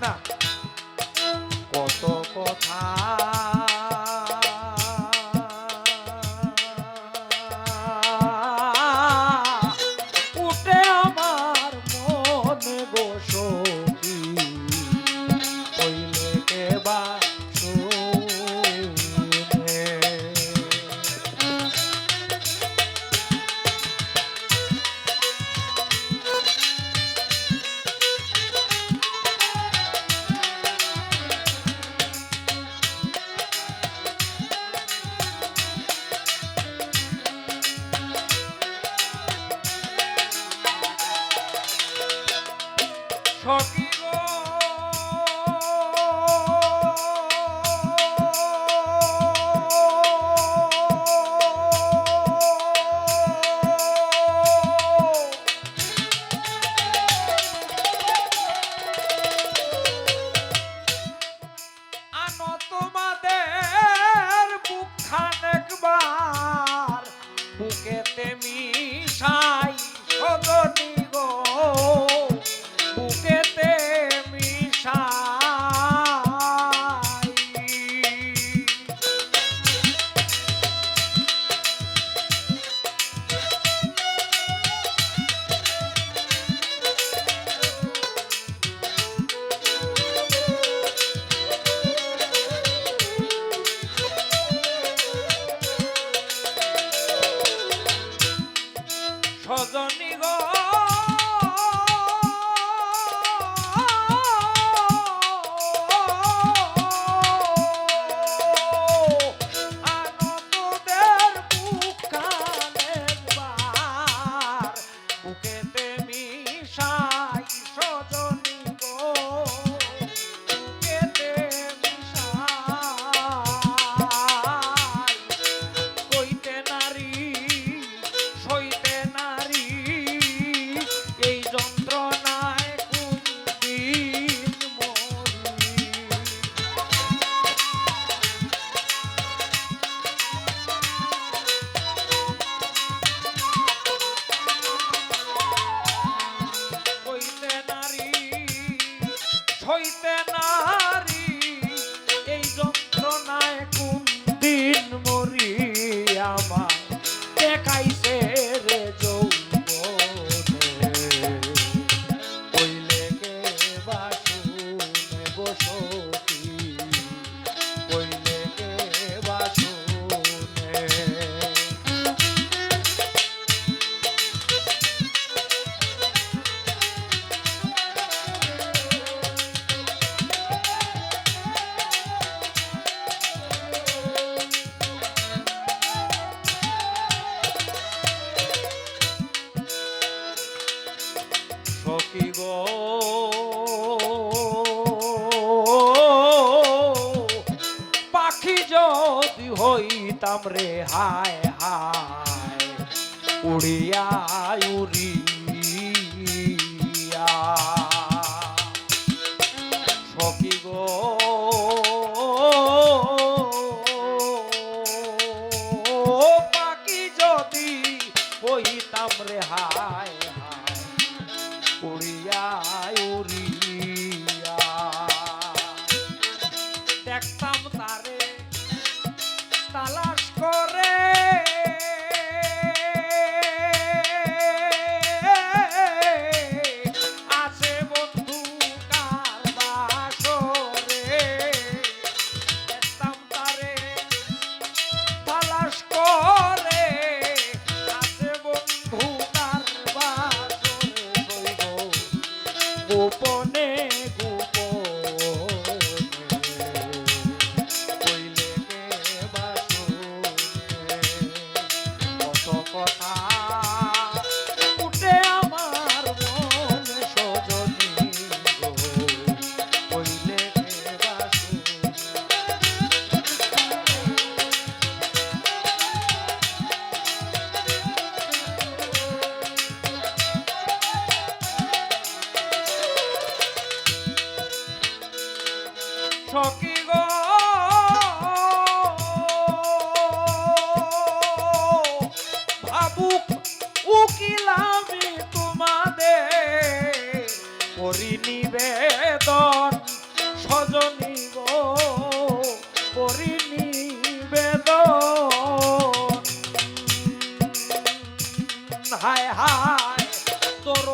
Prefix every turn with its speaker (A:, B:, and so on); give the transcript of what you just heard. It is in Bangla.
A: 那。Don't amigos. সখী গো যেতাম রে, হায় হায়। উড়িয়া উড়িয়া। সকি গো। পাখি যদি হইতাম রে, হায় হায়। উড়িয়া উড়িয়া। দেখতাম তারে, তালা সখী গো। ভাবুক উকিলামি তোমাদের করি নিবেদন সজনী গো করি নিবেদন। হায় হায় তোর